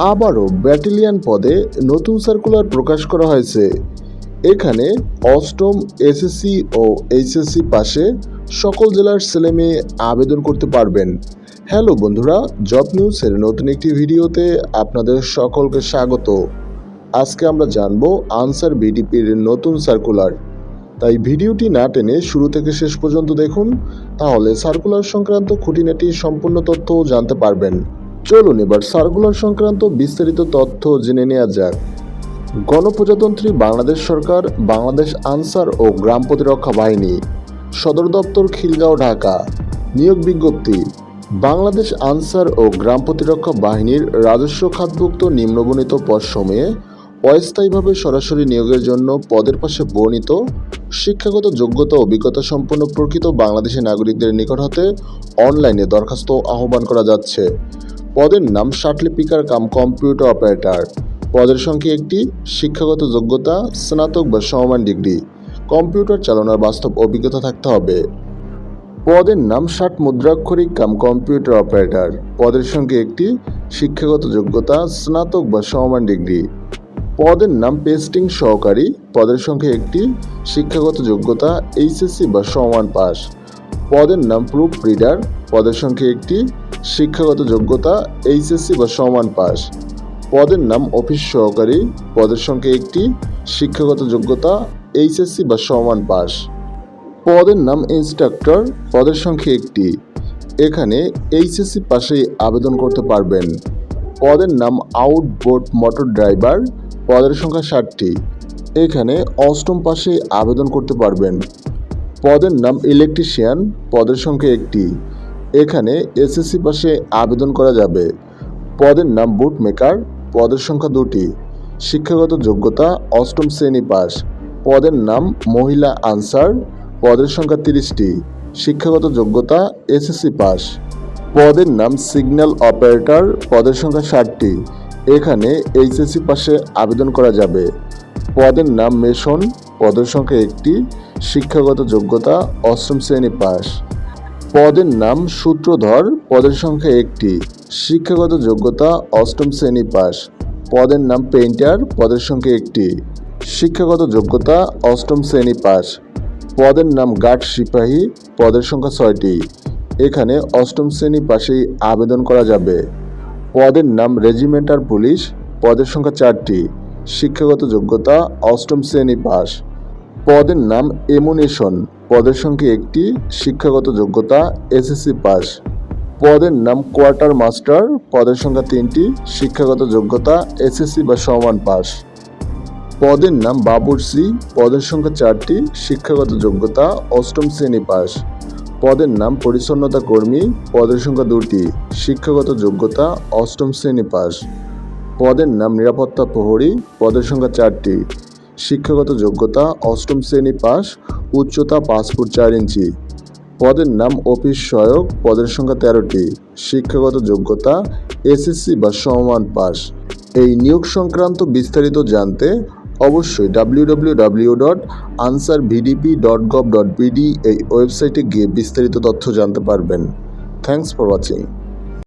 আবারও ব্যাটেলিয়ান পদে নতুন সার্কুলার প্রকাশ করা হয়েছে। এখানে অষ্টম এসএসসি ও এইচএসসি পাশে সকল জেলার ছেলেমেয়ে আবেদন করতে পারবেন। হ্যালো বন্ধুরা, জব নিউজের নতুন একটি ভিডিওতে আপনাদের সকলকে স্বাগত। আজকে আমরা জানব আনসার বিডিপির নতুন সার্কুলার। তাই ভিডিওটি না টেনে শুরু থেকে শেষ পর্যন্ত দেখুন, তাহলে সার্কুলার সংক্রান্ত খুঁটিনাটি সম্পূর্ণ তথ্য জানতে পারবেন। চলুন এবার সার্কুলার সংক্রান্ত বিস্তারিত তথ্য জেনে নেওয়া যাক। গণপ্রজাতন্ত্রী বাংলাদেশ সরকার, বাংলাদেশ আনসার ও গ্রাম প্রতিরক্ষা বাহিনী, সদর দপ্তর খিলগাঁও, ঢাকা। নিয়োগ বিজ্ঞপ্তি, বাংলাদেশ আনসার ও গ্রাম প্রতিরক্ষা বাহিনীর রাজস্ব খাতভুক্ত নিম্নবর্ণিত পদসমূহে অস্থায়ীভাবে সরাসরি নিয়োগের জন্য পদের পাশে বর্ণিত শিক্ষাগত যোগ্যতা অভিজ্ঞতা সম্পন্ন প্রকৃত বাংলাদেশি নাগরিকদের নিকট হতে অনলাইনে দরখাস্ত আহ্বান করা যাচ্ছে। পদের নাম শার্টলিপিকার কাম কম্পিউটার অপারেটর। পদের সংখ্যা একটি শিক্ষাগত যোগ্যতা, স্নাতক বা সমমান ডিগ্রি। কম্পিউটার চালানোর বাস্তব অভিজ্ঞতা থাকতে হবে। পদের নাম ষাট মুদ্রাক্ষরিক কাম কম্পিউটার অপারেটর। পদের সঙ্গে একটি শিক্ষাগত যোগ্যতা, স্নাতক বা সমমান ডিগ্রি। পদের নাম পেস্টিং সহকারী। পদের সংখ্যা একটি শিক্ষাগত যোগ্যতা, এইচএসসি বা সমান পাস। পদের নাম প্রুফ রিডার। পদের সংখ্যা একটি শিক্ষাগত যোগ্যতা এইচএসসি বা সমান পাস। পদের নাম অফিস সহকারী, পদের সংখ্যা একটি, শিক্ষাগত যোগ্যতা এইচএসসি বা সমান পাস। পদের নাম ইনস্ট্রাক্টর পদের সংখ্যা একটি। এখানে এইচএসসি পাশেই আবেদন করতে পারবেন। পদের নাম আউটবোর্ড মোটর ড্রাইভার পদের সংখ্যা ষাটটি। এখানে অষ্টম পাশে আবেদন করতে পারবেন। পদের নাম ইলেকট্রিশিয়ান পদের সংখ্যা একটি। এখানে এসএসসি পাশে আবেদন করা যাবে। পদের নাম বুট মেকার, পদের সংখ্যা দুটি, শিক্ষাগত যোগ্যতা অষ্টম শ্রেণি পাস পদের নাম মহিলা আনসার, পদের সংখ্যা তিরিশটি, শিক্ষাগত যোগ্যতা এসএসসি পাস পদের নাম সিগন্যাল অপারেটর, পদের সংখ্যা ষাটটি, এখানে এইচএসসি পাশে আবেদন করা যাবে। পদের নাম মেশন, পদের সংখ্যা একটি, শিক্ষাগত যোগ্যতা অষ্টম শ্রেণি পাস পদের নাম সূত্রধর, পদের সংখ্যা একটি। শিক্ষাগত যোগ্যতা অষ্টম শ্রেণি পাস। পদের নাম পেইন্টার, পদের সংখ্যা একটি। শিক্ষাগত যোগ্যতা অষ্টম শ্রেণি পাস। পদের নাম গার্ড সিপাহী, পদের সংখ্যা ছয়টি। এখানে অষ্টম শ্রেণি পাশেই আবেদন করা যাবে। পদের নাম রেজিমেন্টার পুলিশ, পদের সংখ্যা চারটি। শিক্ষাগত যোগ্যতা অষ্টম শ্রেণি পাস। পদের নাম এমুনেশন পদের সংখ্যা একটি শিক্ষাগত যোগ্যতা, এসএসসি পাস। পদের নাম কোয়ার্টার মাস্টার, পদের সংখ্যা তিনটি, শিক্ষাগত যোগ্যতা, এসএসসি বা সমান পাস। পদের নাম বাবুরসি পদের সংখ্যা চারটি, শিক্ষাগত যোগ্যতা, অষ্টম শ্রেণি পাস। পদের নাম পরিচ্ছন্নতা কর্মী, পদের সংখ্যা দুটি, শিক্ষাগত যোগ্যতা, অষ্টম শ্রেণি পাস। পদের নাম নিরাপত্তা প্রহরী, পদের সংখ্যা চারটি, শিক্ষাগত যোগ্যতা, অষ্টম শ্রেণি পাস উচ্চতা পাঁচ ফুট চার ইঞ্চি। পদের নাম অফিস সহায়ক, পদের সংখ্যা তেরোটি। শিক্ষাগত যোগ্যতা, এসএসসি বা সমমান পাস। এই নিয়োগ সংক্রান্ত বিস্তারিত জানতে অবশ্যই W W W dot Ansar VDP dot gov dot BD এই ওয়েবসাইটে গিয়ে বিস্তারিত তথ্য জানতে পারবেন। Thanks for watching